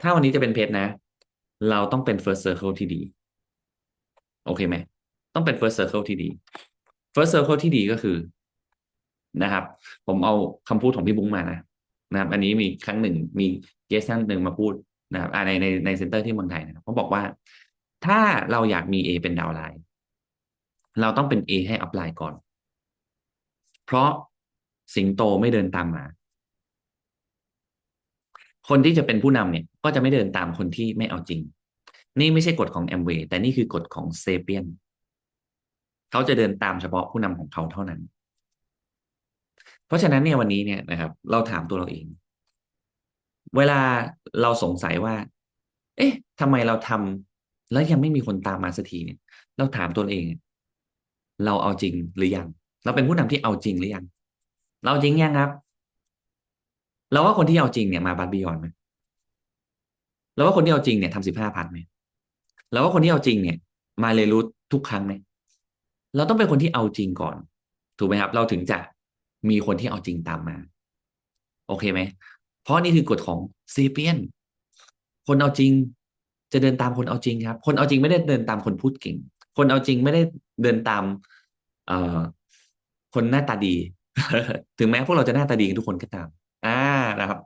ถ้าวันนี้จะเป็นเพชรนะ เราต้องเป็น first circle ที่ดี โอเคไหม ต้องเป็น first circle ที่ดี first circle ที่ดีก็คือนะครับ ผมเอาคำพูดของพี่บุ้งมานะนะครับ อันนี้มีครั้งหนึ่งมีเกสท่านหนึ่งมาพูดนะครับในในในเซ็นเตอร์ที่เมืองไทยนะครับเขาบอกว่า ถ้าเราอยากมี A เป็นดาวไลน์เราต้องเป็น A ให้อัพไลน์ก่อน เพราะสิงโตไม่เดินตามมา คนที่จะเป็นผู้นำเนี่ย ก็จะไม่เดินตามคนที่ไม่เอาจริง นี่ไม่ใช่กฎของแอมเวย์แต่นี่คือกฎของเซเปียนเขาจะเดินตามเฉพาะผู้นำของเขาเท่านั้น เพราะฉะนั้นเนี่ยวันนี้เนี่ยนะครับ เราถามตัวเราเอง เวลาเราสงสัยว่า เอ๊ะทำไมเราทำแล้วยังไม่มีคนตามมาสักทีเนี่ย เราถามตัวเอง เราเอาจริงหรือยัง เราเป็นผู้นำที่เอาจริงหรือยัง เราจริงยังครับ เราว่าคนที่เอาจริงเนี่ยมาบัตบิยอนไหมเราว่าคนที่เอาจริงเนี่ยทำสิบห้าพันไหมเราว่าคนที่เอาจริงเนี่ย มาเลยรู้ทุกครั้งไหมเราต้องเป็นคนที่เอาจริงก่อน ถูกไหมครับ เราถึงจะมีคนที่เอาจริงตามมา โอเคไหม เพราะนี่คือกฎของซีเปียน คนเอาจริง จะเดินตามคนเอาจริงครับ คนเอาจริงไม่ได้เดินตามคนพูดเก่ง คนเอาจริงไม่ได้เดินตาม เอ่อคนหน้าตาดี ถึงแม้พวกเราจะหน้าตาดีกันทุกคนก็ตาม อ่านะครับ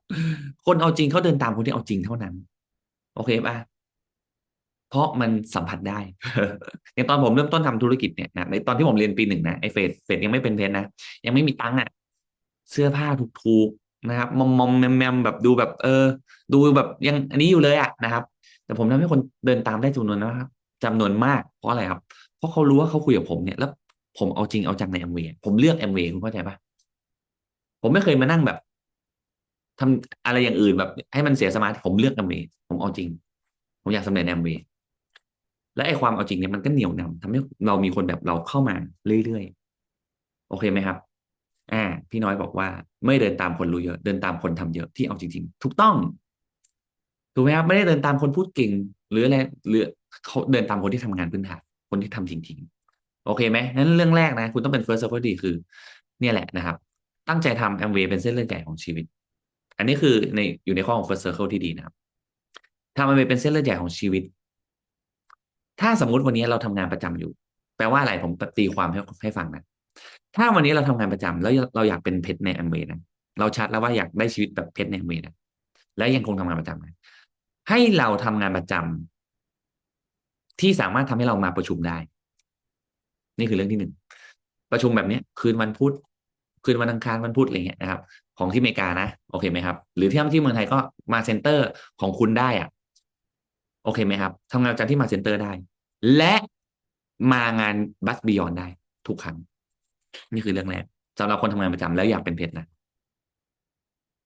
คนเอาจริงเขาเดินตามคนที่เอาจริงเท่านั้น โอเคป่ะเพราะมันสัมผัสได้อย่างตอนผมเริ่มต้นทำธุรกิจเนี่ยนะในตอนที่ผมเรียนปีหนึ่งนะไอเฟดเฟดยังไม่เป็นเพนนะยังไม่มีตังค์อะ เสื้อผ้าถูกๆนะครับ มอมมอมแมมแมมแบบดูแบบ เออ ดูแบบยังอันนี้อยู่เลยอะนะครับ แต่ผมทำให้คนเดินตามได้จำนวนนะครับจำนวนมากเพราะอะไรครับ เพราะเขารู้ว่าเขาคุยกับผมเนี่ยแล้วผมเอาจริงเอาจังในแอมเวย์ผมเลือกแอมเวย์คุณเข้าใจปะผมไม่เคยมานั่งแบบ ทำอะไรอย่างอื่นแบบ ให้มันเสียสมาธิผมเลือกแอมเวย์ผมเอาจริง ผมอยากสำเร็จแอมเวย์และไอความเอาจริงเนี่ยมันก็เหนียวนำทำให้เรามีคนแบบเราเข้ามาเรื่อยๆ โอเคไหมครับ อ่า พี่น้อยบอกว่า ไม่เดินตามคนรู้เยอะ เดินตามคนทำเยอะที่เอาจริง ๆ ถูกต้องถูกไหมครับไม่ได้เดินตามคนพูดเก่ง หรืออะไรหรือเขาเดินตามคนที่ทำงานพื้นฐานคนที่ทำจริงๆ โอเคไหมนั้นเรื่องแรกนะ คุณต้องเป็น first server ดีคือ เนี่ยแหละนะครับ ตั้งใจทำแอมเวย์เป็นเส้นเลือดใหญ่ของชีวิต อันนี้คือในอยู่ในข้อของ first circle ที่ดีนะครับทำแอมเวย์เป็นเส้นเลือดใหญ่ของชีวิต ถ้าสมมุติวันนี้เราทำงานประจำอยู่ แปลว่าอะไรผมตีความให้ให้ฟังนะ ถ้าวันนี้เราทำงานประจำแล้วเราอยากเป็นเพชรในแอมเวย์นะ เราชัดแล้วว่าอยากได้ชีวิตแบบเพชรในแอมเวย์นะ และยังคงทำงานประจำนะให้เราทำงานประจำที่สามารถทำให้เรามาประชุมได้ นี่คือเรื่องที่หนึ่งประชุมแบบนี้คืนวันพุธคืนวันอังคารวันพุธอะไรเงี้ยนะครับ ของที่อเมริกานะ โอเคไหมครับ หรือที่ที่เมืองไทยก็มาเซ็นเตอร์ของคุณได้อะโอเคไหมครับทำงานประจำที่มาเซ็นเตอร์ได้ และมางานบัสบิยอนได้ ทุกครั้ง นี่คือเรื่องแรกสำหรับคนทำงานประจำแล้วอยากเป็นเพชรนะ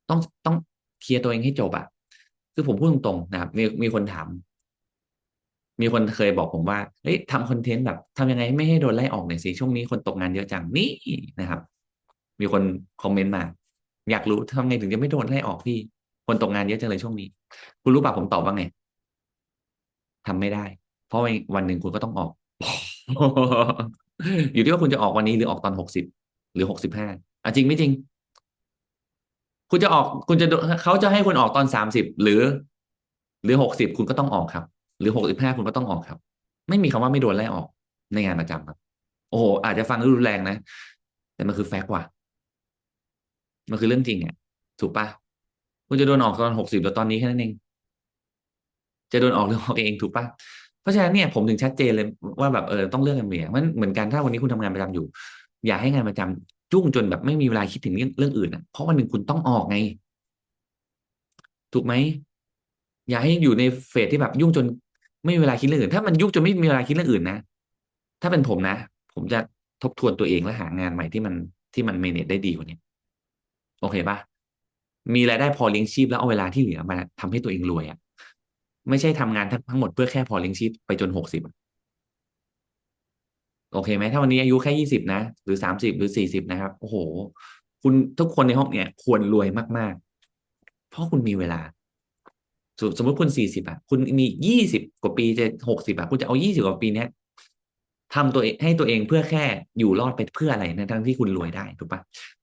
ต้องต้องเคลียร์ตัวเองให้จบอะคือผมพูดตรงๆนะครับมีมีคนถาม มีคนเคยบอกผมว่าเฮ้ยทำคอนเทนต์แบบทำยังไงไม่ให้โดนไล่ออกหน่อยสิช่วงนี้คนตกงานเยอะจังนี่นะครับ มีคนคอมเมนต์มา อยากรู้ทำไงถึงจะไม่โดนไล่ออกพี่ คนตกงานเยอะจังเลยช่วงนี้ คุณรู้ป่ะผมตอบว่าไงทำไม่ได้ เพราะวันหนึ่งคุณก็ต้องออก อยู่ที่ว่าคุณจะออกวันนี้หรือออกตอนหกสิบหรือหกสิบห้าอะจริงไม่จริง คุณจะออก คุณจะเขาจะให้คุณออกตอนสามสิบหรือ หรือหกสิบคุณก็ต้องออกครับ หรือหกสิบห้าคุณก็ต้องออกครับ ไม่มีคำว่าไม่โดนไล่ออกในงานประจำครับ โอ้โหอาจจะฟังรุนแรงนะ แต่มันคือแฟกต์ว่ะ มันคือเรื่องจริงอะถูกปะคุณจะโดนออกตอนหกสิบหรือตอนนี้แค่นั้นเอง จะโดนออกหรือออกเองถูกปะเพราะฉะนั้นเนี่ยผมถึงชัดเจนเลยว่าแบบเออต้องเลือกกันเมียมันเหมือนกันถ้าวันนี้คุณทำงานประจำอยู่ อย่าให้งานประจำจุ้งจนแบบไม่มีเวลาคิดถึงเรื่องเรื่องอื่นอะเพราะวันหนึ่งคุณต้องออกไง ถูกไหมอย่าให้อยู่ในเฟสที่แบบยุ่งจนไม่มีเวลาคิดเรื่องอื่น ถ้ามันยุ่งจนไม่มีเวลาคิดเรื่องอื่นนะถ้าเป็นผมนะ ผมจะทบทวนตัวเองและหางานใหม่ที่มันที่มันเมเนจได้ดีกว่านี้ โอเคปะมีรายได้พอเลี้ยงชีพแล้วเอาเวลาที่เหลือมาทำให้ตัวเองรวยอะไม่ใช่ทำงานทั้งหมดเพื่อแค่พอเลี้ยงชีพไปจนหกสิบโอเคไหมถ้าวันนี้อายุแค่ยี่สิบนะหรือสามสิบหรือสี่สิบนะครับ โอ้โห คุณทุกคนในห้องเนี่ย ควรรวยมาก ๆ เพราะคุณมีเวลา สมมติคุณสี่สิบอะ คุณมียี่สิบกว่าปีจะหกสิบอะ คุณจะเอายี่สิบกว่าปีเนี้ยทำตัวเองให้ตัวเองเพื่อแค่อยู่รอดไปเพื่ออะไรนะทั้งที่คุณรวยได้ถูกปะ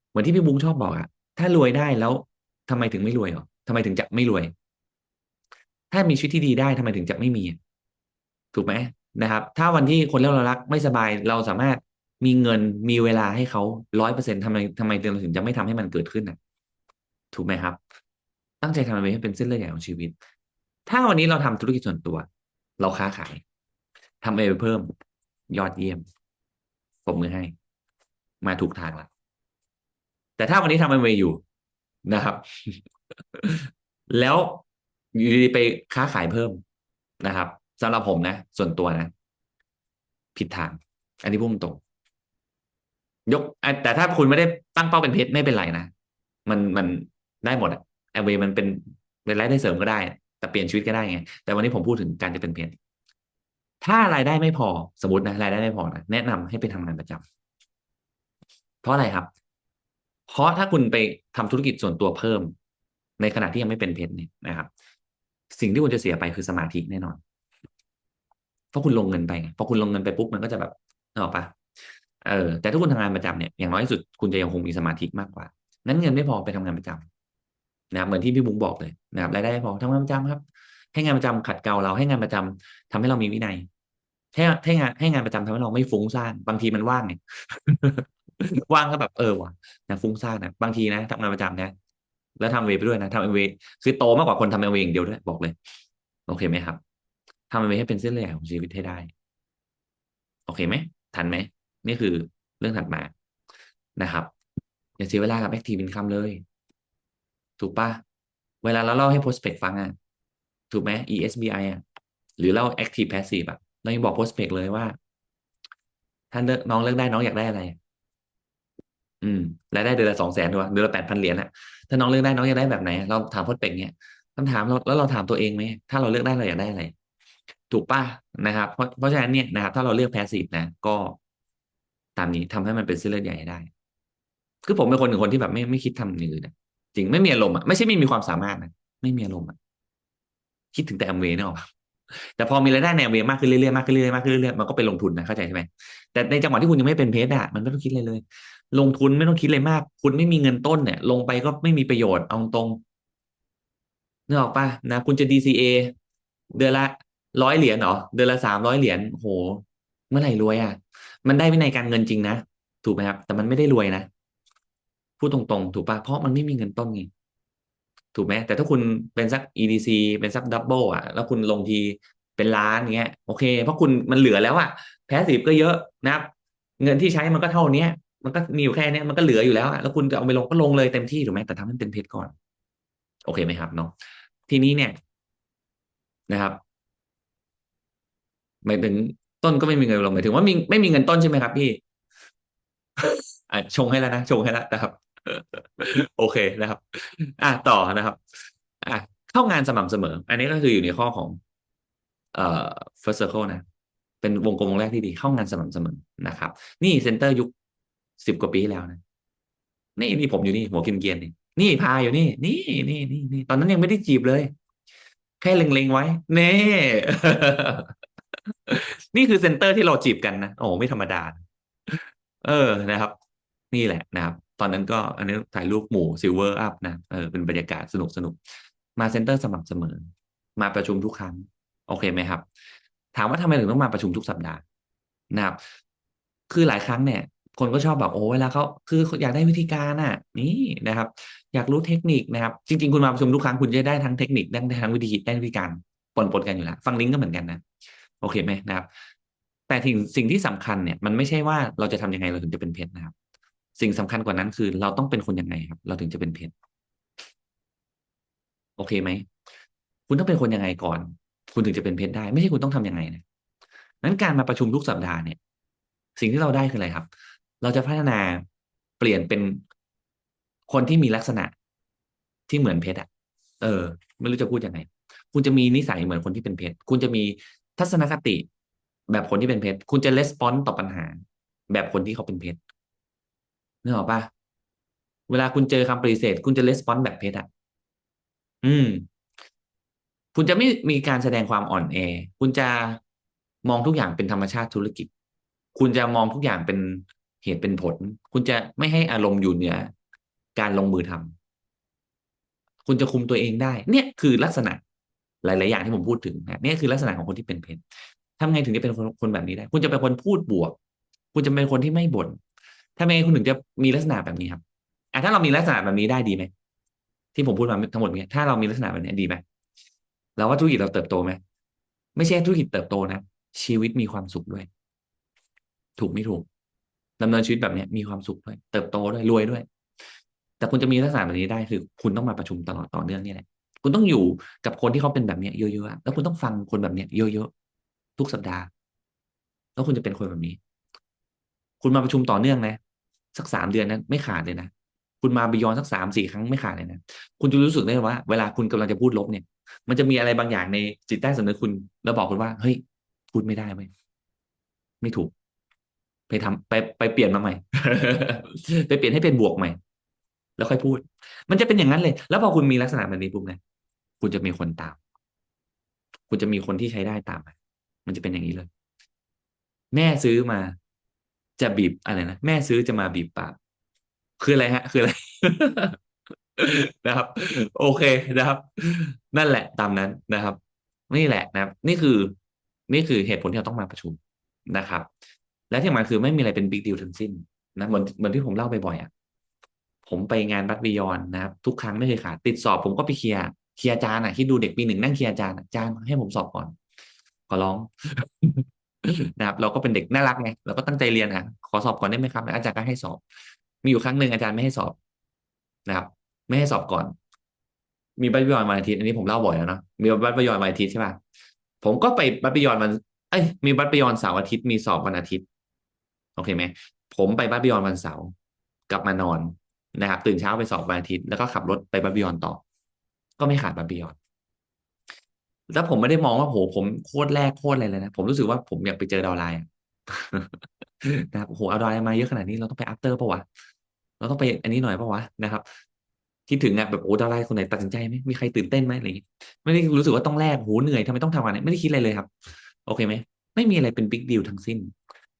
เหมือนที่พี่บุ้งชอบบอกอะ ถ้ารวยได้แล้วทำไมถึงไม่รวยหรอทำไมถึงจะไม่รวย ถ้ามีชีวิตที่ดีได้ทำไมถึงจะไม่มี ถูกไหมนะครับ ถ้าวันที่คนเรารักไม่สบายเราสามารถมีเงินมีเวลาให้เขาร้อยเปอร์เซ็นต์ทำไมทำไมเราถึงจะไม่ทำให้มันเกิดขึ้นอะถูกไหมครับ ตั้งใจทำมันให้เป็นเส้นเลือดใหญ่ของชีวิต ถ้าวันนี้เราทำธุรกิจส่วนตัว เราค้าขายทำเอเพิ่ม ยอดเยี่ยมผมมือให้ มาถูกทางแล้ว แต่ถ้าวันนี้ทำเออยู่นะครับ แล้วอยู่ดีไปค้าขายเพิ่มนะครับสำหรับผมนะ ส่วนตัวนะ ผิดทาง อันนี้พุ่งตรงยกแต่ถ้าคุณไม่ได้ตั้งเป้าเป็นเพชรไม่เป็นไรนะมันมันได้หมดอะแอเวมันเป็นเป็นรายได้เสริมก็ได้ แต่เปลี่ยนชีวิตก็ได้ไง แต่วันนี้ผมพูดถึงการจะเป็นเพชรถ้ารายได้ไม่พอสมมตินะรายได้ไม่พอนะแนะนำให้ไปทำงานประจำเพราะอะไรครับ เพราะถ้าคุณไปทำธุรกิจส่วนตัวเพิ่ม ในขณะที่ยังไม่เป็นเพชรเนี่ยนะครับ สิ่งที่คุณจะเสียไปคือสมาธิแน่นอน เพราะคุณลงเงินไปพอคุณลงเงินไปปุ๊บมันก็จะแบบนึกออกปะเออแต่ถ้าคุณทำงานประจำเนี่ยอย่างน้อยที่สุดคุณจะยังคงมีสมาธิมากกว่า นั้นเงินไม่พอไปทำงานประจำนะครับเหมือนที่พี่บุ้งบอกเลยนะครับรายได้ไม่พอทำงานประจำครับ ให้งานประจำขัดเกลาเราให้งานประจำทำให้เรามีวินัยให้ให้งานให้งานประจำทำให้เราไม่ฟุ้งซ่านบางทีมันว่างไง ว่างก็แบบเออว่ะนะฟุ้งซ่านนะบางทีนะทำงานประจำนะ แล้วทำเวไปด้วยนะทำเวคือโตมากกว่าคนทำเวอย่างเดียวด้วยบอกเลย โอเคไหมครับทำเวให้เป็นเส้นเลือดของชีวิตให้ได้ โอเคไหมทันไหมนี่คือเรื่องถัดมานะครับ อย่าเสียเวลากับ active income เลย ถูกปะเวลาเราเล่าให้ prospect ฟังอะถูกไหม ESBI อะหรือเล่า active passive อะเรายังบอก prospect เลยว่าท่านน้องเลือกได้น้องอยากได้อะไร อืมรายได้เดือนละสองแสนด้วยเดือนละแปดพันเหรียญอะถ้าน้องเลือกได้น้องอยากได้แบบไหน เราถาม prospect เนี่ยคำถามเราแล้วเราถามตัวเองไหมถ้าเราเลือกได้เราอยากได้อะไรถูกป่ะนะครับ เพราะเพราะฉะนั้นเนี่ยนะครับ ถ้าเราเลือก passive นะ ก็ตามนี้ทำให้มันเป็นเส้นเลือดใหญ่ได้ คือผมเป็นคนหนึ่งคนที่แบบไม่ไม่คิดทำอย่างอื่นนะจริงไม่มีอารมณ์อะไม่ใช่ไม่มีความสามารถนะไม่มีอารมณ์อะคิดถึงแต่แอมเวย์นี่หรอแต่พอมีรายได้ในแอมเวย์มากขึ้นเรื่อยๆมากขึ้นเรื่อยๆมากขึ้นเรื่อยๆมันก็ไปลงทุนนะเข้าใจใช่ไหมแต่ในจังหวะที่คุณยังไม่เป็นเพจอะมันไม่ต้องคิดเลยเลย ลงทุนไม่ต้องคิดเลยมาก คุณไม่มีเงินต้นเนี่ย ลงไปก็ไม่มีประโยชน์เอาตรงนึกออกปะนะคุณจะ DCA เดือนละร้อยเหรียญเหรอเดือนละสามร้อยเหรียญโห เมื่อไหร่รวยอะ มันได้วินัยการเงินจริงนะถูกไหมครับ แต่มันไม่ได้รวยนะพูดตรงๆ ถูกปะเพราะมันไม่มีเงินต้นไงถูกไหมแต่ถ้าคุณเป็นสัก EDC เป็นสักดับเบิลอะ แล้วคุณลงทีเป็นล้านเงี้ย โอเค เพราะคุณมันเหลือแล้วอะแพสซีฟก็เยอะนะครับ เงินที่ใช้มันก็เท่านี้ มันก็มีอยู่แค่นี้มันก็เหลืออยู่แล้วอะแล้วคุณจะเอาไปลงก็ลงเลยเต็มที่ถูกไหมแต่ทำให้เป็นเพชรก่อน โอเคไหมครับเนาะทีนี้เนี่ยนะครับหมายถึงต้นก็ไม่มีเงินลงหมายถึงว่ามีไม่มีเงินต้นใช่ไหมครับ พี่อะชงให้แล้วนะชงให้แล้วนะครับ โอเคนะครับ อะต่อนะครับอะเข้างานสม่ำเสมอ อันนี้ก็คืออยู่ในข้อของ เอ่อ first circle นะเป็นวงกลมวงแรกที่ดีเข้างานสม่ำเสมอนะครับ นี่เซ็นเตอร์ยุค สิบกว่าปีแล้วนะนี่นี่ผมอยู่นี่หัวกินเกียนนี่นี่พาอยู่นี่ นี่นี่นี่นี่ตอนนั้นยังไม่ได้จีบเลย แค่เล็งๆไว้เน่นี่คือเซ็นเตอร์ที่เราจีบกันนะโอ้ไม่ธรรมดา เออนะครับ นี่แหละนะครับ ตอนนั้นก็อันนี้ถ่ายรูปหมู่ซิลเวอร์อัพนะเออเป็นบรรยากาศสนุกสนุกมาเซ็นเตอร์สม่ำเสมอ มาประชุมทุกครั้ง โอเคไหมครับ ถามว่าทำไมถึงต้องมาประชุมทุกสัปดาห์นะครับ คือหลายครั้งเนี่ย คนก็ชอบแบบโอ้เวลาเขาคืออยากได้วิธีการอะ นี่นะครับ อยากรู้เทคนิคนะครับ จริง ๆ คุณมาประชุมทุกครั้งคุณจะได้ทั้งเทคนิคได้ทั้งวิธีได้วิธีการปนปนกันอยู่แล้วฟังลิงก์ก็เหมือนกันนะโอเคไหมนะครับ แต่สิ่งสิ่งที่สำคัญเนี่ย มันไม่ใช่ว่าเราจะทำยังไงเราถึงจะเป็นเพชรนะครับ สิ่งสำคัญกว่านั้นคือ เราต้องเป็นคนยังไงครับ เราถึงจะเป็นเพชรโอเคไหมคุณต้องเป็นคนยังไงก่อน คุณถึงจะเป็นเพชรได้ ไม่ใช่คุณต้องทํำยังไงนะนั้นการมาประชุมทุกสัปดาห์เนี่ย สิ่งที่เราได้คืออะไรครับ เราจะพัฒนาเปลี่ยนเป็นคนที่มีลักษณะที่เหมือนเพชรอ่ะ เออ ไม่รู้จะพูดยังไง คุณจะมีนิสัยเหมือนคนที่เป็นเพชร คุณจะมีทัศนคติ แบบคนที่เป็นเพชร คุณจะレスปอนส์ต่อปัญหา แบบคนที่เขาเป็นเพชรนึกออกปะเวลาคุณเจอคำปฏิเสธ คุณจะレスปอนส์แบบเพชรอ่ะ อืม คุณจะไม่มีการแสดงความอ่อนแอ คุณจะมองทุกอย่างเป็นธรรมชาติธุรกิจ คุณจะมองทุกอย่างเป็น เหตุเป็นผล คุณจะไม่ให้อารมณ์อยู่เหนือการลงมือทำคุณจะคุมตัวเองได้ เนี่ยคือลักษณะหลาย ๆ อย่างที่ผมพูดถึงนะนี่ยคือลักษณะของคนที่เป็นเพชรทำไงถึงจะเป็นคนคนแบบนี้ได้ คุณจะเป็นคนพูดบวก คุณจะเป็นคนที่ไม่บ่นทำไงคุณถึงจะมีลักษณะแบบนี้ครับอะถ้าเรามีลักษณะแบบนี้ได้ดีไหมที่ผมพูดมาทั้งหมดเนี่ยถ้าเรามีลักษณะแบบนี้ดีไหมเราว่าธุรกิจเราเติบโตไหมไม่ใช่ธุรกิจเติบโตนะชีวิตมีความสุขด้วย ถูกไม่ถูก ดำเนินชีวิตแบบนี้มีความสุขด้วยเติบโตด้วยรวยด้วย แต่คุณจะมีลักษณะแบบนี้ได้คือ คุณต้องมาประชุมตลอดต่อเนื่องนี่แหละคุณต้องอยู่กับคนที่เขาเป็นแบบนี้เยอะๆแล้วคุณต้องฟังคนแบบนี้เยอะๆทุกสัปดาห์ แล้วคุณจะเป็นคนแบบนี้ คุณมาประชุมต่อเนื่องนะสักสามเดือนนั้นไม่ขาดเลยนะคุณมาบิยอนสักสามสี่ครั้งไม่ขาดเลยนะคุณจะรู้สึกได้ว่า เวลาคุณกำลังจะพูดลบเนี่ย มันจะมีอะไรบางอย่างในจิตใต้สำนึกคุณ แล้วบอกคุณว่า เฮ้ยพูดไม่ได้ไหมไม่ถูก ไปทำไปไปเปลี่ยนมาใหม่ ไปเปลี่ยนให้เป็นบวกใหม่ แล้วค่อยพูด มันจะเป็นอย่างนั้นเลย แล้วพอคุณมีลักษณะแบบนี้ปุ๊บนะคุณจะมีคนตาม คุณจะมีคนที่ใช้ได้ตามมันจะเป็นอย่างนี้เลย แม่ซื้อมา จะบีบอะไรนะแม่ซื้อจะมาบีบปากคืออะไรฮะ คืออะไรนะครับ โอเคนะครับ นั่นแหละตามนั้นนะครับ นี่แหละนะครับ นี่คือ นี่คือเหตุผลที่เราต้องมาประชุมนะครับ และที่มาคือไม่มีอะไรเป็นบิ๊กดีลทั้งสิ้นนะเหมือนเหมือนที่ผมเล่าไปบ่อยอะผมไปงานบัตบิยอนนะครับทุกครั้งไม่เคยขาดติดสอบผมก็ไปเคลียร์เคลียร์อาจารย์อะที่ดูเด็กปีหนึ่งนั่งเคลียร์อาจารย์อาจารย์ให้ผมสอบก่อนขอร้องนะครับเราก็เป็นเด็กน่ารักไงเราก็ตั้งใจเรียนอะขอสอบก่อนได้ไหมครับ อาจารย์ก็ให้สอบ มีอยู่ครั้งหนึ่งอาจารย์ไม่ให้สอบนะครับ ไม่ให้สอบก่อน มีบัตรบิยอนวันอาทิตย์อันนี้ผมเล่าบ่อยแล้วเนาะมีบัตรบิยอนวันอาทิตย์ใช่ป่ะผมก็ไปบัตรบิยอนวัน เอ้ยมีบัตรบิยอนเสาร์อาทิตย์มีสอบวันอาทิตย์ โอเคไหมผมไปบัตรบิยอนวันเสาร์กลับมานอนนะครับ ตื่นเช้าไปสอบวันอาทิตย์แล้วก็ขับรถไปบัตรบิยอนต่อ ก็ไม่ขาดบัตรบิยอนแล้วผมไม่ได้มองว่าโหผมโคตรแรกโคตรอะไรเลยนะ ผมรู้สึกว่าผมอยากไปเจอดาวไลน์นะครับโหเอาดาวไลน์มาเยอะขนาดนี้เราต้องไปอัปเตอร์ปะวะเราต้องไปอันนี้หน่อยปะวะนะครับคิดถึงอะแบบโอ้ดาวไลน์คนไหนตัดสินใจไหมมีใครตื่นเต้นไหมอะไรอย่างงี้ไม่ได้รู้สึกว่าต้องแลกโหเหนื่อยทำไมต้องทำอะไรไม่ได้คิดอะไรเลยครับ โอเคไหมไม่มีอะไรเป็นบิ๊กดีลทั้งสิ้น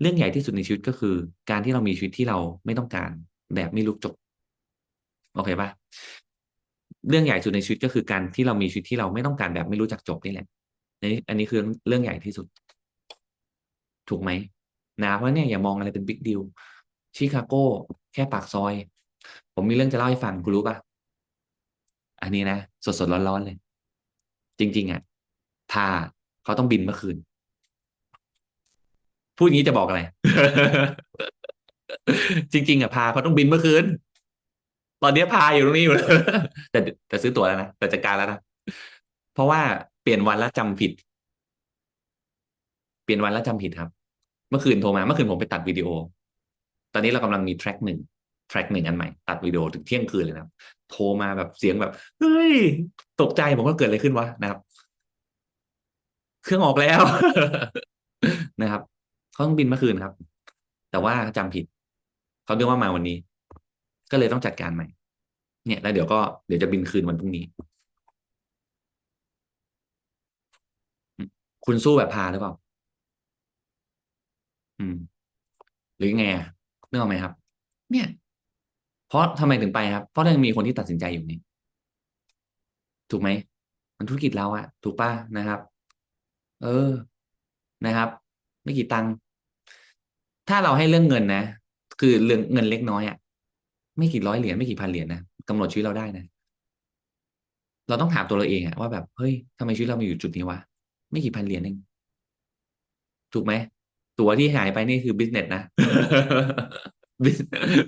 เรื่องใหญ่ที่สุดในชีวิตก็คือ การที่เรามีชีวิตที่เราไม่ต้องการแบบไม่รู้จบโอเคปะเรื่องใหญ่สุดในชีวิตก็คือการที่เรามีชีวิตที่เราไม่ต้องการแบบไม่รู้จักจบนี่แหละนี่อันนี้คือเรื่องใหญ่ที่สุด ถูกไหมนะเพราะเนี่ยอย่ามองอะไรเป็นบิ๊กดีลชิคาโก้แค่ปากซอย ผมมีเรื่องจะเล่าให้ฟังคุณรู้ปะอันนี้นะสดสดร้อนๆเลย จริง ๆอะพาเขาต้องบินเมื่อคืน พูดอย่างนี้จะบอกอะไร จริง ๆอะพาเขาต้องบินเมื่อคืน ตอนนี้พาอยู่ตรงนี้อยู่แต่แต่ซื้อตั๋วแล้วนะแต่จัดการแล้วนะเพราะว่าเปลี่ยนวันแล้วจำผิด เปลี่ยนวันแล้วจำผิดครับ เมื่อคืนโทรมาเมื่อคืนผมไปตัดวิดีโอ ตอนนี้เรากำลังมีแทร็กหนึ่งแทร็กหนึ่งอันใหม่ ตัดวิดีโอถึงเที่ยงคืนเลยนะโทรมาแบบเสียงแบบเฮ้ยตกใจผมก็เกิดอะไรขึ้นวะนะครับ เครื่องออกแล้วนะครับ เขาต้องบินเมื่อคืนครับ แต่ว่าจำผิดเขาเรียกว่ามาวันนี้ ก็เลยต้องจัดการใหม่ เนี่ย แล้วเดี๋ยวก็เดี๋ยวจะบินคืนวันพรุ่งนี้ คุณสู้แบบพาหรือเปล่า อืม หรือไงเนึกออกไหมครับ เนี่ย เพราะทำไมถึงไปครับ เพราะยังมีคนที่ตัดสินใจอยู่นี่ถูกไหมมันธุรกิจเราอะถูกป่ะนะครับ เออนะครับ ไม่กี่ตังค์ ถ้าเราให้เรื่องเงินนะ คือเรื่องเงินเล็กน้อยอะไม่กี่ร้อยเหรียญไม่กี่พันเหรียญนะกำหนดชีวิตเราได้นะ เราต้องถามตัวเราเองอะว่าแบบเฮ้ยทำไมชีวิตเรามาอยู่จุดนี้วะไม่กี่พันเหรียญเองถูกไหมตั๋วที่หายไปนี่คือบิสเนสนะ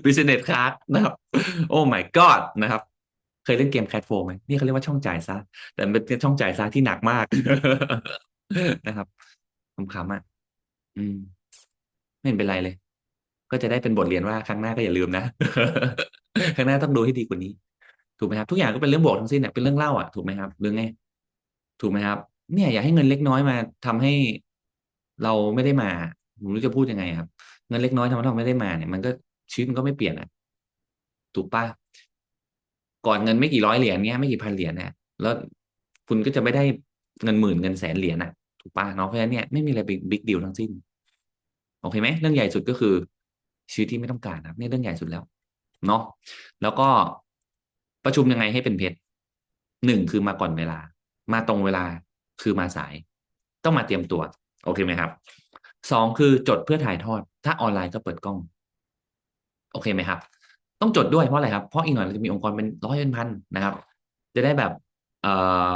บิสเนสคลาสนะครับ โอ้ my god นะครับ เคยเล่นเกมแคทโฟไหมนี่เขาเรียกว่าช่องจ่ายซะแต่เป็นช่องจ่ายซะที่หนักมากนะครับคำๆอะอืม ไม่เห็นเป็นไรเลย ก็จะได้เป็นบทเรียนว่าครั้งหน้าก็อย่าลืมนะครั้งหน้าต้องดูให้ดีกว่านี้ ถูกไหมครับ ทุกอย่างก็เป็นเรื่องบวกทั้งสิ้นเนี่ยเป็นเรื่องเล่าอะถูกไหมครับหรือไงถูกไหมครับ เนี่ย อย่าให้เงินเล็กน้อยมาทำให้เราไม่ได้มาผมรู้จะพูดยังไงครับ เงินเล็กน้อยทำให้เราไม่ได้มาเนี่ยมันก็ชีวิตมันก็ไม่เปลี่ยนอะถูกปะก่อนเงินไม่กี่ร้อยเหรียญเนี้ยไม่กี่พันเหรียญเนี่ยแล้วคุณก็จะไม่ได้เงินหมื่นเงินแสนเหรียญอะถูกปะเนาะเพราะฉะนั้นเนี่ยไม่มีอะไรบิ๊กดีลทั้งสิ้น โอเคไหมเรื่องใหญ่สุดก็คือ ชีวิตที่ไม่ต้องการครับนี่เรื่องใหญ่สุดแล้วเนาะแล้วก็ประชุมยังไงให้เป็นเพชรหนึ่งคือมาก่อนเวลา มาตรงเวลาคือมาสาย ต้องมาเตรียมตัว โอเคไหมครับสองคือจดเพื่อถ่ายทอด ถ้าออนไลน์ก็เปิดกล้อง โอเคไหมครับ ต้องจดด้วยเพราะอะไรครับเพราะอีกหน่อยเราจะมีองค์กรเป็นร้อยเป็นพันนะครับ จะได้แบบ เอ่อ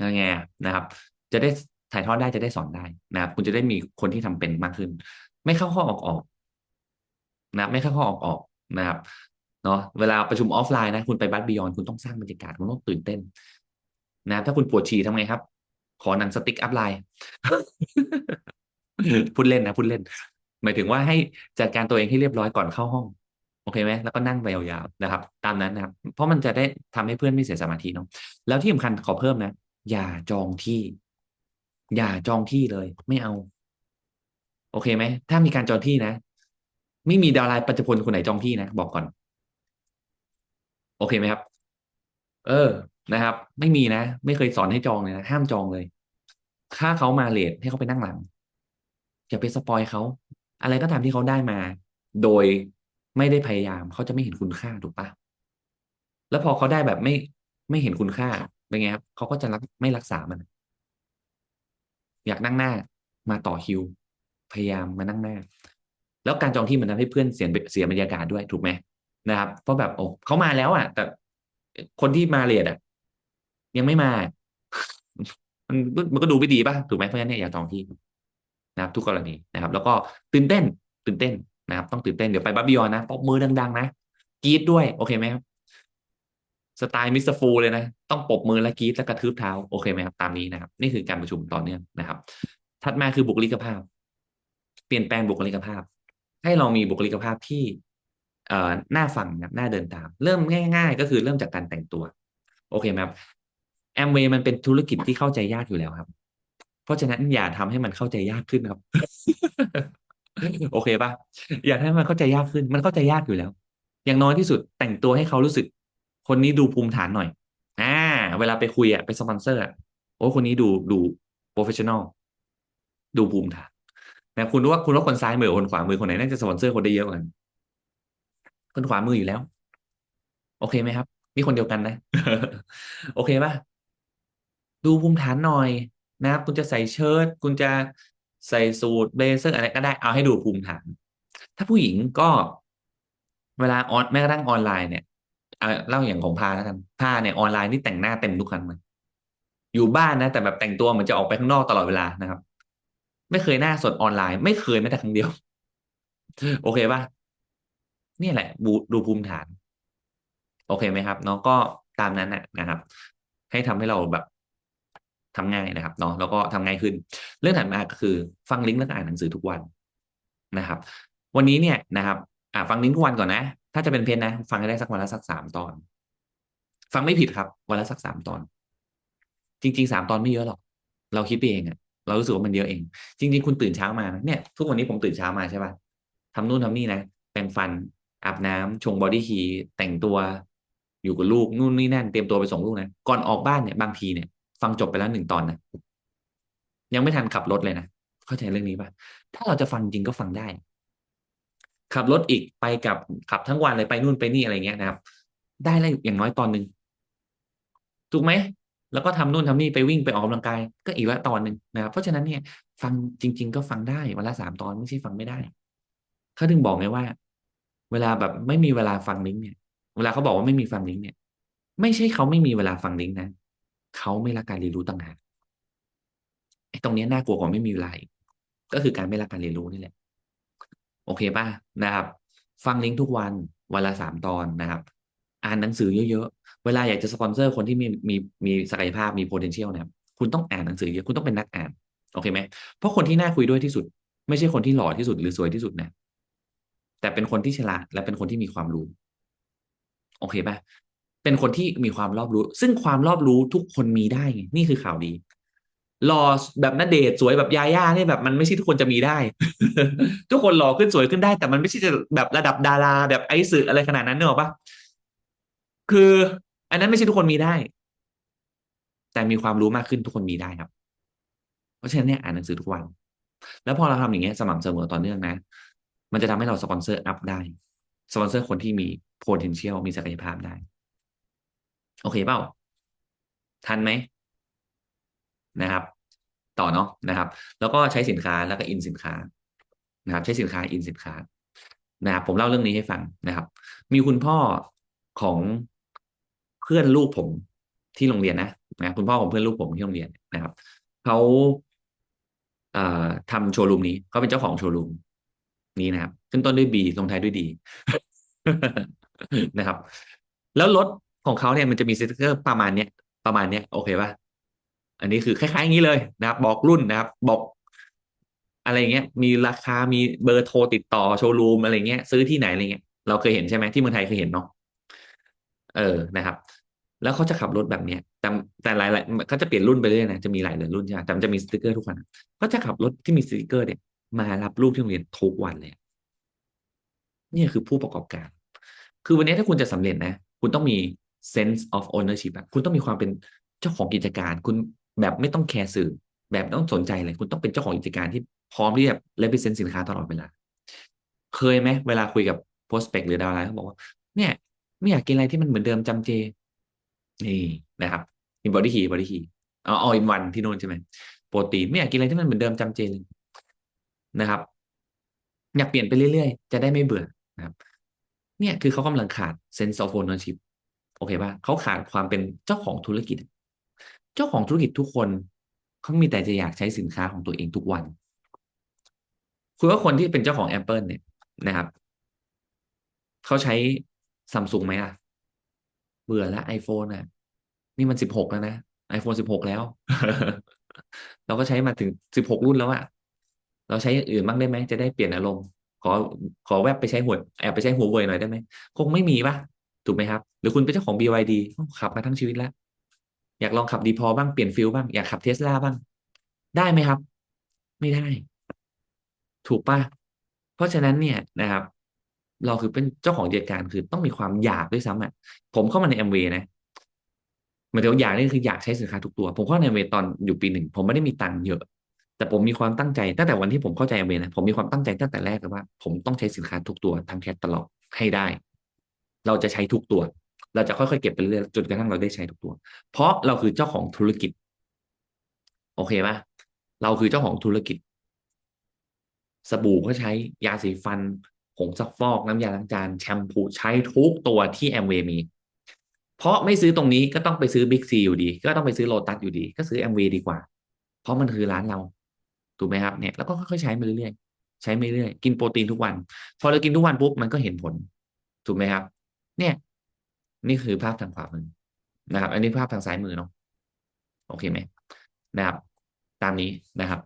ยังไงนะครับ จะได้ ถ่ายทอดได้จะได้สอนได้นะครับ คุณจะได้มีคนที่ทำเป็นมากขึ้น ไม่เข้าข้อออกออกนะไม่เข้าข้อออกออกนะครับเนาะเวลาประชุมออฟไลน์นะคุณไปบัตบิยอนคุณต้องสร้างบรรยากาศคุณต้องตื่นเต้น นะถ้าคุณปวดฉี่ทำไงครับ ขอหนังสติ๊กอัพไลน์พูดเล่นนะพูดเล่น หมายถึงว่าให้จัดการตัวเองให้เรียบร้อยก่อนเข้าห้อง โอเคไหมแล้วก็นั่งไปยาวๆนะครับ ตามนั้นนะครับ เพราะมันจะได้ทำให้เพื่อนไม่เสียสมาธิเนาะแล้วที่สำคัญขอเพิ่มนะ อย่าจองที่ อย่าจองที่เลย ไม่เอา โอเคไหม ถ้ามีการจองที่นะ ไม่มีดาราปัจจุบันคนไหนจองที่นะ บอกก่อน โอเคไหมครับ เออนะครับ ไม่มีนะ ไม่เคยสอนให้จองเลยนะห้ามจองเลยถ้าเขามาเลทให้เขาไปนั่งหลังอย่าไปสปอยเขาอะไรก็ตามที่เขาได้มา โดยไม่ได้พยายามเขาจะไม่เห็นคุณค่าถูกปะแล้วพอเขาได้แบบไม่ไม่เห็นคุณค่าเป็นไงครับเขาก็จะรักไม่รักษามัน อยากนั่งหน้ามาต่อคิว พยายามมานั่งหน้า แล้วการจองที่มันทำให้เพื่อนเสียเสียบรรยากาศด้วยถูกไหมนะครับ เพราะแบบโอ้เขามาแล้วอะ แต่คนที่มาเลทอะ ยังไม่มา มันมันก็ดูไม่ดีป่ะถูกไหมเพราะฉะนั้นเนี่ยอย่าจองที่นะครับ ทุกกรณีนะครับ แล้วก็ตื่นเต้น ตื่นเต้นนะครับ ต้องตื่นเต้นเดี๋ยวไปบับบิยอนนะปรบมือดัง ๆ นะกรี๊ดด้วย โอเคไหมครับ สไตล์มิสเตอร์ฟูลเลยนะ ต้องปบมือและกรี๊ดและกระทืบเท้า โอเคไหมครับ ตามนี้นะครับ นี่คือการประชุมต่อเนื่องนะครับ ถัดมาคือบุคลิกภาพ เปลี่ยนแปลงบุคลิกภาพ ให้เรามีบุคลิกภาพที่เอ่อน่าฟังนะน่าเดินตาม เริ่มง่าย ๆ ก็คือเริ่มจากการแต่งตัว โอเคไหมครับแอมเวย์มันเป็นธุรกิจที่เข้าใจยากอยู่แล้วครับ เพราะฉะนั้นอย่าทำให้มันเข้าใจยากขึ้นครับ โอเคปะอย่าให้มันเข้าใจยากขึ้น มันเข้าใจยากอยู่แล้ว อย่างน้อยที่สุดแต่งตัวให้เขารู้สึก คนนี้ดูภูมิฐานหน่อย อ่า เวลาไปคุยอะไปสปอนเซอร์อะโอ้คนนี้ดูดูโปรเฟชชั่นอลดูภูมิฐานนะคุณรู้ว่าคุณว่าคนซ้ายมือคนขวามือคนไหนน่าจะสปอนเซอร์คนได้เยอะกว่ากันคนขวามืออยู่แล้ว โอเคไหมครับมีคนเดียวกันนะ โอเคปะดูภูมิฐานหน่อยนะครับคุณจะใส่เชิ้ตคุณจะใส่สูทเบเซอร์อะไรก็ได้เอาให้ดูภูมิฐาน ถ้าผู้หญิงก็เวลาออนแม้กระทั่งออนไลน์เนี่ย เอาเล่าอย่างของพาแล้วกันพาเนี่ยออนไลน์นี่แต่งหน้าเต็มทุกครั้งเลยอยู่บ้านนะ แต่แบบแต่งตัวเหมือนจะออกไปข้างนอกตลอดเวลานะครับ ไม่เคยหน้าสดออนไลน์ ไม่เคยแม้แต่ครั้งเดียว โอเคป่ะนี่แหละบูดูภูมิฐาน โอเคไหมครับเนาะก็ตามนั้นนะครับ ให้ทำให้เราแบบทำง่ายนะครับเนาะแล้วก็ทำง่ายขึ้น เรื่องถัดมาก็คือ ฟังลิงก์แล้วอ่านหนังสือทุกวันนะครับ วันนี้เนี่ยนะครับ อ่าฟังลิงก์ทุกวันก่อนนะ ถ้าจะเป็นเพนนะ ฟังได้สักวันละสักสามตอน ฟังไม่ผิดครับ วันละสักสามตอน จริงๆสามตอนไม่เยอะหรอก เราคิดไปเองอะเรารู้สึกว่ามันเยอะเอง จริง ๆ คุณตื่นเช้ามาเนี่ย ทุกวันนี้ผมตื่นเช้ามาใช่ป่ะทำนู่นทำนี่นะแปรงฟัน อาบน้ำชงบอดี้คีแต่งตัวอยู่กับลูกนู่นนี่นั่นเตรียมตัวไปส่งลูกนะก่อนออกบ้านเนี่ยบางทีเนี่ย ฟังจบไปแล้วหนึ่งตอนนะยังไม่ทันขับรถเลยนะเข้าใจเรื่องนี้ป่ะถ้าเราจะฟังจริงก็ฟังได้ ขับรถอีกไปกับขับทั้งวันเลยไปนู่นไปนี่อะไรเงี้ยนะครับ ได้แล้วอย่างน้อยตอนหนึ่งถูกไหมแล้วก็ทำนู่นทำนี่ไปวิ่งไปออกกำลังกาย ก็อีกละตอนหนึ่งนะครับเพราะฉะนั้นเนี่ย ฟังจริง ๆ ก็ฟังได้วันละสามตอนไม่ใช่ฟังไม่ได้เขาถึงบอกไงว่า เวลาแบบไม่มีเวลาฟังลิงก์เนี่ย เวลาเขาบอกว่าไม่มีฟังลิงก์เนี่ย ไม่ใช่เขาไม่มีเวลาฟังลิงก์นะเขาไม่รักการเรียนรู้ต่างหากไอ้ตรงนี้น่ากลัวกว่าไม่มีเวลาก็คือการไม่รักการเรียนรู้นี่แหละ โอเคป่ะนะครับ ฟังลิงก์ทุกวันวันละสามตอนนะครับ อ่านหนังสือเยอะๆ เวลาอยากจะสปอนเซอร์คนที่มีมีมีศักยภาพมี potential นะครับคุณต้องอ่านหนังสือเยอะคุณต้องเป็นนักอ่านโอเคไหมเพราะคนที่น่าคุยด้วยที่สุด ไม่ใช่คนที่หล่อที่สุดหรือสวยที่สุดนะแต่เป็นคนที่ฉลาดและเป็นคนที่มีความรู้ โอเคป่ะเป็นคนที่มีความรอบรู้ ซึ่งความรอบรู้ทุกคนมีได้นี่คือข่าวดี หล่อแบบนาเดชสวยแบบยาย่าเนี่ยแบบมันไม่ใช่ทุกคนจะมีได้ ทุกคนหล่อขึ้นสวยขึ้นได้ แต่มันไม่ใช่จะแบบระดับดาราแบบไอซ์อะไรขนาดนั้นเนอะปะคือ อันนั้นไม่ใช่ทุกคนมีได้ แต่มีความรู้มากขึ้นทุกคนมีได้ครับ เพราะฉะนั้นเนี่ยอ่านหนังสือทุกวัน แล้วพอเราทำอย่างเงี้ยสม่ำเสมอต่อเนื่องนะ มันจะทำให้เราสปอนเซอร์อัพได้สปอนเซอร์คนที่มี potential มีศักยภาพได้ โอเคเปล่าทันไหมนะครับ ต่อเนาะนะครับ แล้วก็ใช้สินค้าแล้วก็อินสินค้านะครับ ใช้สินค้าอินสินค้านะครับผมเล่าเรื่องนี้ให้ฟังนะครับ มีคุณพ่อของเพื่อนลูกผมที่โรงเรียนนะนะคุณพ่อของเพื่อนลูกผมที่โรงเรียนนะครับเขาเอ่อทำโชว์รูมนี้เขาเป็นเจ้าของโชว์รูมนี้นะครับ ขึ้นต้นด้วย B ลงท้ายด้วยดีนะครับ แล้วรถของเขาเนี่ยมันจะมีสติกเกอร์ประมาณเนี้ยประมาณเนี้ยโอเคป่ะ อันนี้คือคล้ายๆอย่างนี้เลยนะครับ บอกรุ่นนะครับ บอก อะไรเงี้ย มีราคามีเบอร์โทรติดต่อโชว์รูมอะไรเงี้ย ซื้อที่ไหนอะไรเงี้ยเราเคยเห็นใช่ไหมที่เมืองไทยเคยเห็นเนาะเออนะครับ แล้วเขาจะขับรถแบบเนี้ยแต่แต่หลายๆเขาจะเปลี่ยนรุ่นไปเรื่อยนะจะมีหลายรุ่นใช่ไหมแต่จะมีสติกเกอร์ทุกคันก็จะขับรถที่มีสติกเกอร์เนี่ยมารับลูกที่โรงเรียนทุกวันเลยเนี่ยคือผู้ประกอบการ คือวันนี้ถ้าคุณจะสำเร็จนะ คุณต้องมี sense of ownership คุณต้องมีความเป็นเจ้าของกิจการ คุณ แบบไม่ต้องแคร์สื่อ แบบต้องสนใจเลยคุณต้องเป็นเจ้าของกิจการที่พร้อมที่จะ represent สินค้าตลอดเวลา เคยไหมเวลาคุยกับ prospect หรือดาวไลน์เขาบอกว่าเนี่ย ไม่อยากกินอะไรที่มันเหมือนเดิมจำเจ นี่นะครับมีบอดี้คีบอดี้คีอ๋อออินวันที่โน่นใช่ไหมโปรตีนไม่อยากกินอะไรที่มันเหมือนเดิมจำเจเลยนะครับ อยากเปลี่ยนไปเรื่อยๆ จะได้ไม่เบื่อนะครับ เนี่ยคือเขากำลังขาด sense of ownership โอเคป่ะเขาขาดความเป็นเจ้าของธุรกิจ เจ้าของธุรกิจทุกคนเขามีแต่จะอยากใช้สินค้าของตัวเองทุกวันคุณว่าคนที่เป็นเจ้าของ Apple เนี่ยนะครับเขาใช้ซัมซุงไหมล่ะ เบื่อแล้ว iPhone อะ นี่มันสิบหกแล้วนะ iPhone สิบหกแล้ว เราก็ใช้มาถึงสิบหกรุ่นแล้วอะเราใช้อย่างอื่นบ้างได้ไหม จะได้เปลี่ยนอารมณ์ ขอขอแวบไปใช้หัวแอบไปใช้หัวเว่ยหน่อยได้ไหม คงไม่มีปะถูกไหมครับ หรือคุณเป็นเจ้าของ BYD ขับมาทั้งชีวิตแล้ว อยากลองขับดีพอบ้างเปลี่ยนฟิลบ้างอยากขับเทสลาบ้าง ได้ไหมครับ ไม่ได้ ถูกปะเพราะฉะนั้นเนี่ยนะครับ เราคือเป็นเจ้าของกิจการคือต้องมีความอยากด้วยซ้ำอะผมเข้ามาในแอมเวย์นะหมายถึงอยากนี่คืออยากใช้สินค้าทุกตัว ผมเข้าในแอมเวย์ตอนอยู่ปีหนึ่งผมไม่ได้มีตังค์เยอะ แต่ผมมีความตั้งใจตั้งแต่วันที่ผมเข้าใจแอมเวย์นะผมมีความตั้งใจตั้งแต่แรกเลยว่า ผมต้องใช้สินค้าทุกตัวทางแคทตลอดให้ได้ เราจะใช้ทุกตัว เราจะค่อยๆเก็บไปเรื่อยๆจนกระทั่งเราได้ใช้ทุกตัว เพราะเราคือเจ้าของธุรกิจ โอเคปะเราคือเจ้าของธุรกิจ สบู่ก็ใช้ยาสีฟันผงซักฟอกน้ำยาล้างจานแชมพูใช้ทุกตัวที่แอมเวย์มี เพราะไม่ซื้อตรงนี้ก็ต้องไปซื้อบิ๊กซีอยู่ดี ก็ต้องไปซื้อโลตัสอยู่ดี ก็ซื้อแอมเวย์ดีกว่า เพราะมันคือร้านเรา ถูกไหมครับเนี่ย แล้วก็ค่อยๆใช้มาเรื่อยๆใช้มาเรื่อยกินโปรตีนทุกวัน พอเรากินทุกวันปุ๊บมันก็เห็นผล ถูกไหมครับ เนี่ย นี่คือภาพทางขวามือนะครับ อันนี้ภาพทางซ้ายมือเนาะโอเคไหมนะครับ ตามนี้นะครับ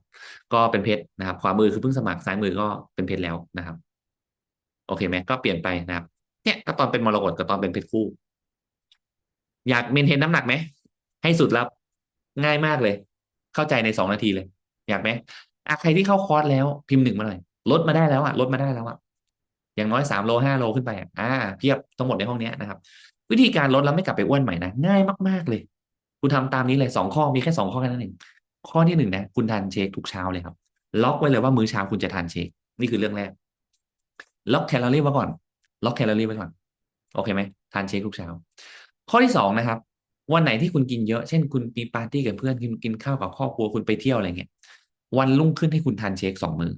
ก็เป็นเพชรนะครับ ขวามือคือเพิ่งสมัครซ้ายมือก็เป็นเพชรแล้วนะครับ โอเคไหมก็เปลี่ยนไปนะครับ เนี่ยก็ตอนเป็นมรกตกับตอนเป็นเพชรคู่ อยากเมนเทนน้ำหนักไหมให้สุดแล้วง่ายมากเลย เข้าใจในสองนาทีเลย อยากไหมอะใครที่เข้าคอร์สแล้วพิมพ์หนึ่งมาเลยลดมาได้แล้วอะลดมาได้แล้วอะอย่างน้อยสามโลห้าโลขึ้นไปอะอ่าเพียบทั้งหมดในห้องนี้นะครับ วิธีการลดแล้วไม่กลับไปอ้วนใหม่นะง่ายมาก ๆ เลย คุณทำตามนี้เลยสองข้อมีแค่สองข้อแค่นั้นเองข้อที่หนึ่งนะคุณทานเชคทุกเช้าเลยครับ ล็อกไว้เลยว่ามื้อเช้าคุณจะทานเชคนี่คือเรื่องแรก ล็อกแคลอรี่ไว้ก่อน ล็อกแคลอรี่ไว้ก่อน โอเคไหมทานเชคทุกเช้า ข้อที่สองนะครับ วันไหนที่คุณกินเยอะ เช่นคุณมีปาร์ตี้กับเพื่อนคุณกินข้าวกับครอบครัวคุณไปเที่ยวอะไรเงี้ย วันรุ่งขึ้นให้คุณทานเชคสองมือ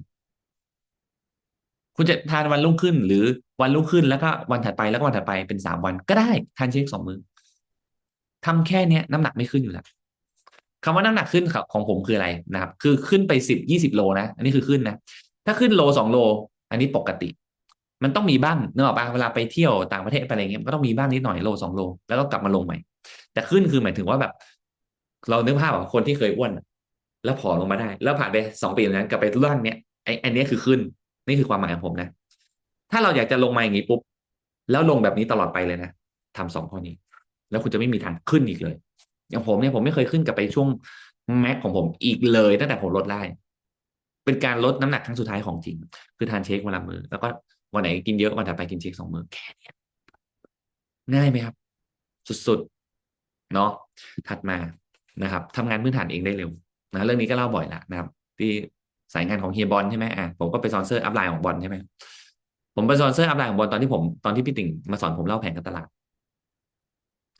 คุณจะทานวันรุ่งขึ้น หรือวันรุ่งขึ้นแล้วก็วันถัดไปแล้วก็วันถัดไปเป็นสามวันก็ได้ทานเชคสองมือทำแค่เนี้ยน้ำหนักไม่ขึ้นอยู่แล้วคำว่าน้ำหนักขึ้นของผมคืออะไรนะครับ คือขึ้นไปสิบยี่สิบโลนะ อันนี้คือขึ้นนะ ถ้าขึ้นโลสองโล อันนี้ปกติ มันต้องมีบ้างเนอะป่ะเวลาไปเที่ยวต่างประเทศไปอะไรเงี้ยก็ต้องมีบ้างนิดหน่อยโลสองโล แล้วก็กลับมาลงใหม่ แต่ขึ้นคือหมายถึงว่าแบบ เรานึกภาพว่าคนที่เคยอ้วนแล้วผอมลงมาได้ แล้วผ่านไปสองปีนั้นกลับไปร่างเนี้ยไอ้อันนี้คือขึ้น นี่คือความหมายของผมนะ ถ้าเราอยากจะลงมาอย่างนี้ปุ๊บ แล้วลงแบบนี้ตลอดไปเลยนะทำสองข้อนี้ แล้วคุณจะไม่มีทางขึ้นอีกเลย อย่างผมเนี่ยผมไม่เคยขึ้นกลับไปช่วงแม็กของผมอีกเลยตั้งแต่ผมลดได้เป็นการลดน้ำหนักครั้งสุดท้ายของจริง คือทานเชควันละมือ แล้วก็วันไหนกินเยอะวันถัดไปกินเชคสองมือแค่นี้ง่ายไหมครับ สุดๆเนาะถัดมานะครับทำงานพื้นฐานเองได้เร็วนะเรื่องนี้ก็เล่าบ่อยละนะครับ ที่ สายงานของเฮียบอลใช่ไหมอะผมก็ไปสอนเซอร์อัพไลน์ของบอลใช่ไหมผมไปสอนเซอร์อัพไลน์ของบอลตอนที่ผมตอนที่พี่ติ่งมาสอนผมเล่าแผนการตลาด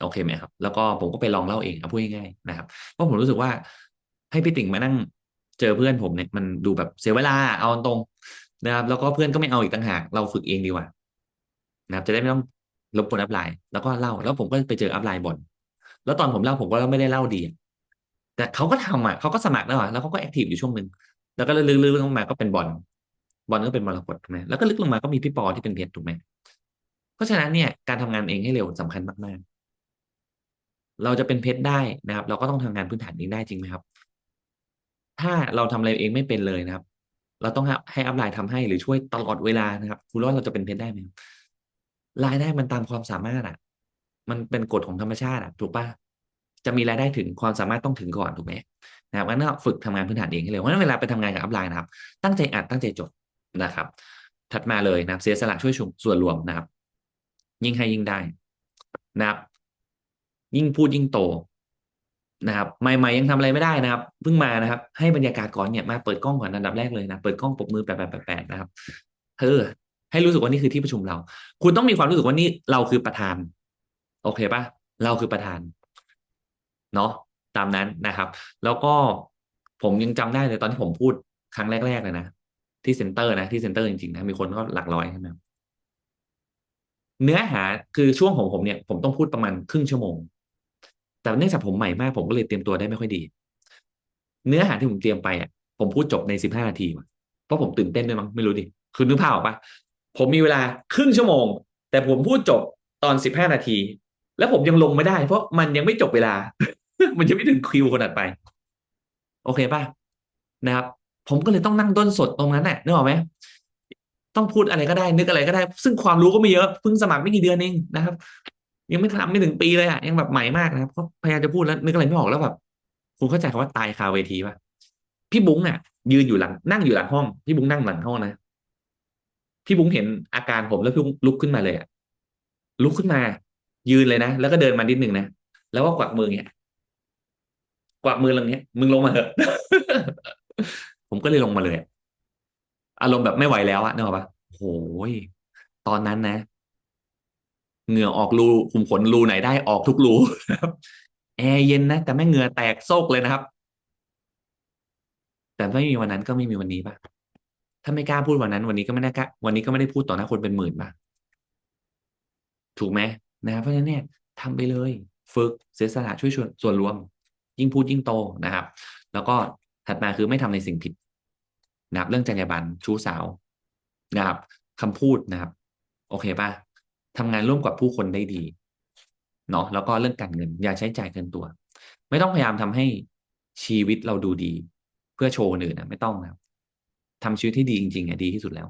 โอเคไหมครับ แล้วก็ผมก็ไปลองเล่าเองเอาพูดง่ายๆนะครับเพราะผมรู้สึกว่าให้พี่ติ่งมานั่งเจอเพื่อนผมเนี่ยมันดูแบบเสียเวลาเอาตรงนะครับ แล้วก็เพื่อนก็ไม่เอาอีกต่างหาก เราฝึกเองดีกว่านะครับ จะได้ไม่ต้องรบกวนอัพไลน์แล้วก็เล่า แล้วผมก็ไปเจออัพไลน์บอนแล้วตอนผมเล่าผมก็ไม่ได้เล่าดีแต่เขาก็ทำอะเขาก็สมัครแล้วอะแล้วเขาก็แอคทีฟอยู่ช่วงหนึ่ง แล้วก็ลึกๆลงมาก็เป็นบอลบอลก็เป็นมรกตถูกไหมแล้วก็ลึกลงมาก็มีพี่ปอที่เป็นเพชรถูกไหมเพราะฉะนั้นเนี่ยการทำงานเองให้เร็วสำคัญมากๆ เราจะเป็นเพชรได้นะครับ เราก็ต้องทำงานพื้นฐานเองได้จริงไหมครับ ถ้าเราทำอะไรเองไม่เป็นเลยนะครับ เราต้องให้อัพไลน์ทำให้หรือช่วยตลอดเวลานะครับคุณว่าเราจะเป็นเพชรได้ไหมรายได้มันตามความสามารถอะ มันเป็นกฎของธรรมชาติอะ ถูกปะจะมีรายได้ถึงความสามารถต้องถึงก่อนถูกไหม นะครับงั้นเราฝึกทำงานพื้นฐานเองให้เร็วเพราะฉะนั้นเวลาไปทำงานกับอัพไลน์นะครับ ตั้งใจอ่านตั้งใจจดนะครับ ถัดมาเลยนะครับเสียสละช่วยชุมส่วนรวมนะครับ ยิ่งให้ยิ่งได้นะครับ ยิ่งพูดยิ่งโตนะครับใหม่ๆยังทำอะไรไม่ได้นะครับเพิ่งมานะครับ ให้บรรยากาศก่อนเนี่ยมาเปิดกล้องก่อนอันดับแรกเลยนะเปิดกล้องปกมือแปดแปดแปดแปดนะครับเออให้รู้สึกว่านี่คือที่ประชุมเรา คุณต้องมีความรู้สึกว่านี่เราคือประธาน โอเคปะเราคือประธาน เนาะ ตามนั้นนะครับ แล้วก็ผมยังจำได้เลยตอนที่ผมพูดครั้งแรกๆเลยนะที่เซ็นเตอร์นะที่เซ็นเตอร์จริงๆนะมีคนก็หลักร้อยใช่ไหมเนื้อหาคือช่วงของผมเนี่ย ผมต้องพูดประมาณครึ่งชั่วโมง แต่เนื่องจากผมใหม่มาก ผมก็เลยเตรียมตัวได้ไม่ค่อยดี เนื้อหาที่ผมเตรียมไปอะผมพูดจบในสิบห้านาทีเพราะผมตื่นเต้นด้วยมั้งไม่รู้ดิคือนึกภาพออกปะผมมีเวลาครึ่งชั่วโมง แต่ผมพูดจบตอนสิบห้านาที แล้วผมยังลงไม่ได้ เพราะมันยังไม่จบเวลา มันยังไม่ถึงคิวคนถัดไป โอเคป่ะนะครับ ผมก็เลยต้องนั่งด้นสดตรงนั้นแหละนึกออกไหมต้องพูดอะไรก็ได้ นึกอะไรก็ได้ ซึ่งความรู้ก็ไม่เยอะเพิ่งสมัครไม่กี่เดือนเองนะครับ ยังไม่ทำไม่ถึงปีเลยอะยังแบบใหม่มากนะครับก็พยายามจะพูดแล้วนึกอะไรไม่ออกแล้วแบบคุณเข้าใจคำว่าตายคาเวทีป่ะพี่บุ้งอะ ยืนอยู่หลัง นั่งอยู่หลังห้องพี่บุ้งนั่งหลังห้องนะพี่บุ้งเห็นอาการผมแล้วพี่บุ้งลุกขึ้นมาเลยอะลุกขึ้นมา ยืนเลยนะแล้วก็เดินมานิดนึงนะแล้วก็กวักมือเนี่ย กวักมือลงเนี้ยมึงลงมาเถอะ ผมก็เลยลงมาเลยอารมณ์แบบไม่ไหวแล้วอะนึกออกปะโอ้ยตอนนั้นนะเหงื่อออกรูขุมขนรูไหนได้ออกทุกรูครับ แอร์เย็นนะแต่ไม่เหงื่อแตกโซกเลยนะครับ แต่ไม่มีวันนั้นก็ไม่มีวันนี้ปะถ้าไม่กล้าพูดวันนั้น วันนี้ก็ไม่ได้กล้าวันนี้ก็ไม่ได้พูดต่อหน้าคนเป็นหมื่นปะถูกไหมนะเพราะฉะนั้นเนี่ยทำไปเลย ฝึกเสียสละช่วยชวนส่วนรวม ยิ่งพูดยิ่งโตนะครับ แล้วก็ถัดมาคือไม่ทำในสิ่งผิดนะครับ เรื่องจรรยาบรรณชู้สาวนะครับคำพูดนะครับ โอเคป่ะทำงานร่วมกับผู้คนได้ดีเนาะแล้วก็เรื่องการเงิน อย่าใช้จ่ายเกินตัว ไม่ต้องพยายามทำให้ชีวิตเราดูดี เพื่อโชว์คนอื่นนะไม่ต้องนะครับทำชีวิตที่ดีจริงๆอะดีที่สุดแล้ว